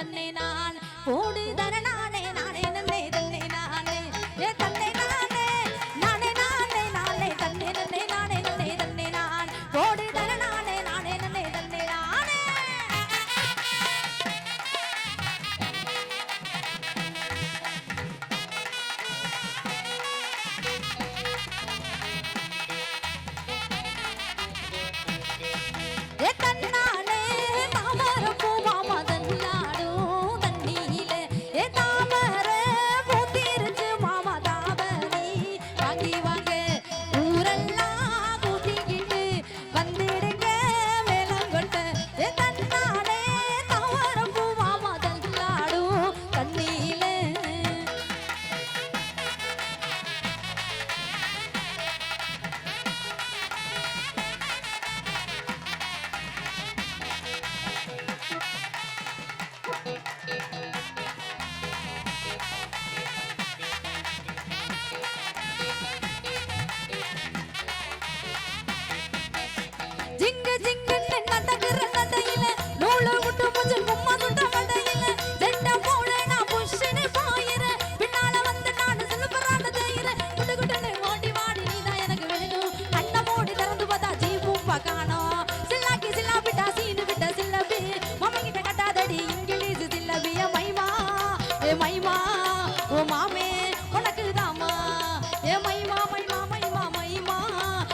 தன்னை நான் போடு தர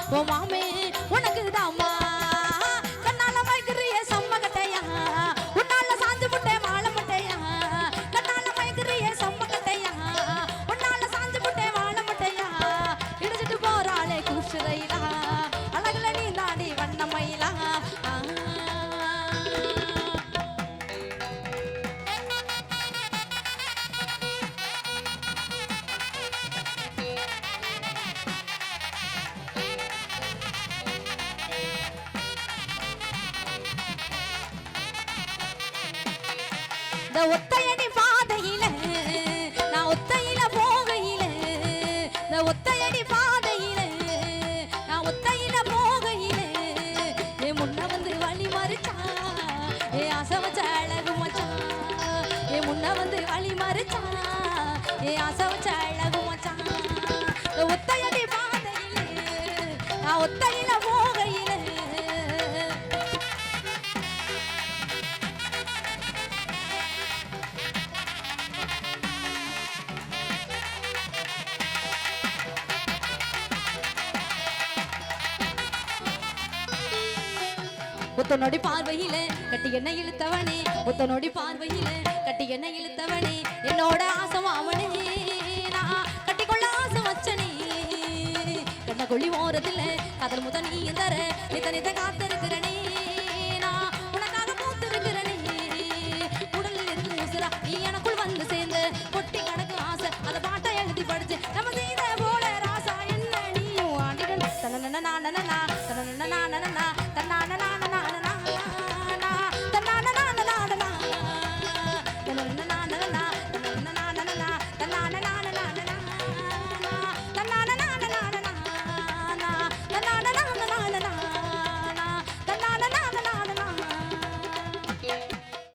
ஓ மாமே உனக்கு தாமா கண்ணால மயக்குறிய செம்ம கட்டையா உன்னால சாஞ்சு புட்டே மாலை முட்டையா? கண்ணால மயக்குறிய செம்ம கட்டையா உன்னால சாஞ்சு புட்டே மாலை முட்டையா? இடிச்சிட்டு போறாளே குஷுரையிலா இந்த ஒத்தையடி பாதையில நான் ஒத்தையில போகையில இந்த ஒத்தையடி பாதையில நான் ஒத்தையில போகையில ஏ முன்ன வந்து வழி மறுச்சா ஏ அசவச்ச அழகு மச்சான் ஏ முன்ன வந்து வழி மறுச்சா ஏ அசவச்ச அழகு மச்சான் ஒத்தையடி பாதையில நான் ஒத்தையில போகையில புத்தனோடி பார்வையில கட்டி என்ன இழுத்தவனே புத்தனோடி பார்வையில கட்டி என்ன இழுத்தவனே. என்னோட ஆசம் அவனே கட்டி கட்டிக்கொள்ள ஆசை வச்சனே. கண்ண கொள்ளி ஓரத்துல கதல் முத நீ தர நித்த நித்த காத்திருக்கிறனே. நான் உனக்காக பூத்திருக்கிறனே. உடல் இருந்து உசுரா நீ எனக்குள் வந்து சேர்ந்து கொட்டி கணக்கு ஆசை அதை பாட்டை எழுதி படிச்சு நம்ம செய்த போல ராசா என்ன நீயும் ஆண்டிடன் நான்